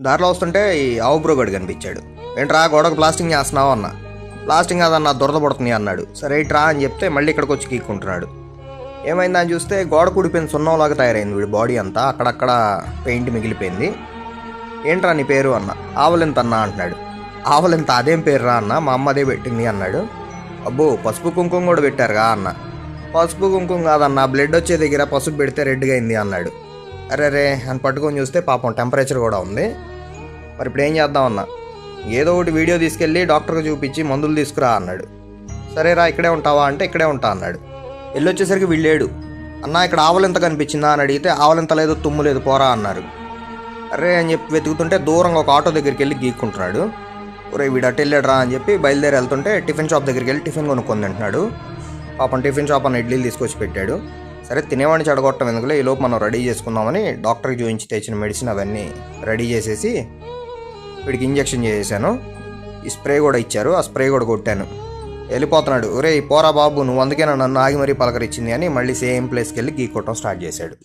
దారిలో వస్తుంటే ఈ ఆవుబ్రోగడు కనిపించాడు. ఏంట్రా గోడకు ప్లాస్టింగ్ చేస్తున్నావు అన్న? ప్లాస్టింగ్ అదన్న దురద పడుతుంది అన్నాడు. సరే ఇట్రా అని చెప్తే మళ్ళీ ఇక్కడికి వచ్చి గీక్కుంటున్నాడు ఏమైందని చూస్తే గోడ కూడిపోయిన సున్నంలాగా తయారైంది వీడి బాడీ అంతా. అక్కడక్కడ పెయింట్ మిగిలిపోయింది. ఏంట్రా నీ పేరు? అన్న. ఆవలింత అన్న? అంటున్నాడు. ఆవలింత అదేం పేరురా? అన్న. మా అమ్మ అదే పెట్టింది అన్నాడు. అబ్బో పసుపు కుంకుమ కూడా పెట్టారుగా అన్న. పసుపు కుంకుమ కాదన్న బ్లడ్ వచ్చే దగ్గర పసుపు పెడితే రెడ్గా అయింది అన్నాడు. అరే రే అని పట్టుకొని చూస్తే పాపం టెంపరేచర్ కూడా ఉంది. మరి ఇప్పుడు ఏం చేద్దాం అన్నా? ఏదో ఒకటి వీడియో తీసుకెళ్ళి డాక్టర్కి చూపించి మందులు తీసుకురా అన్నాడు. సరేరా ఇక్కడే ఉంటావా అంటే ఇక్కడే ఉంటా అన్నాడు. వెళ్ళొచ్చేసరికి వీళ్ళేడు అన్న ఇక్కడ ఆవలింత కనిపించిందా అని అడిగితే ఆవలింత లేదు తుమ్ము లేదు పోరా అన్నారు. అరే అని చెప్పి వెతుకుతుంటే దూరంగా ఒక ఆటో దగ్గరికి వెళ్ళి గీక్కుంటున్నాడు. ఒరే వీడు అటు వెళ్ళాడురా అని చెప్పి బయలుదేరి వెళ్తుంటే టిఫిన్ షాప్ దగ్గరికి వెళ్ళి టిఫిన్ కొనుక్కొని తింటున్నాడు. పాపం టిఫిన్ షాప్ అన్న ఇడ్లీలు తీసుకొచ్చి పెట్టాడు. సరే తినేవాడిని చెడగొట్టడం ఎందుకులే? ఈ లోపు మనం రెడీ చేసుకుందామని డాక్టర్కి చూపించి తెచ్చిన మెడిసిన్ అవన్నీ రెడీ చేసేసి వీడికి ఇంజెక్షన్ చేసేసాను. ఈ స్ప్రే కూడా ఇచ్చారు ఆ స్ప్రే కూడా కొట్టాను. వెళ్ళిపోతున్నాడు. ఒరే పోరా బాబు నువ్వు అందుకే నన్ను ఆగి మరీ పలకరించింది అని మళ్ళీ సేమ్ ప్లేస్కి వెళ్ళి గీ కొట్టడం స్టార్ట్ చేశాడు.